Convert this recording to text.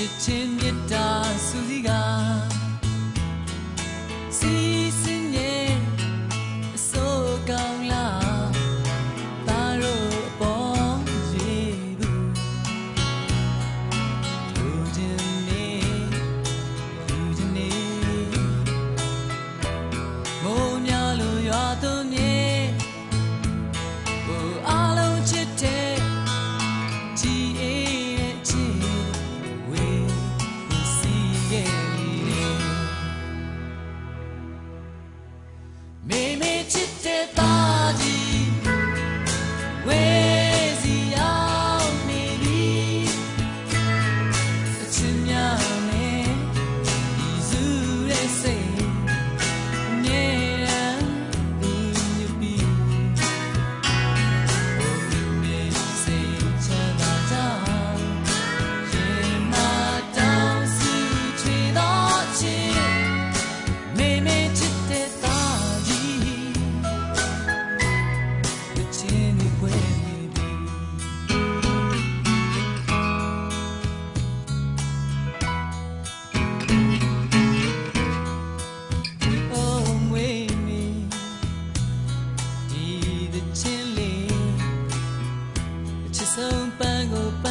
ချစ်ချင်းမြတ်တာစူးစီးကစီ me to death. noches a pago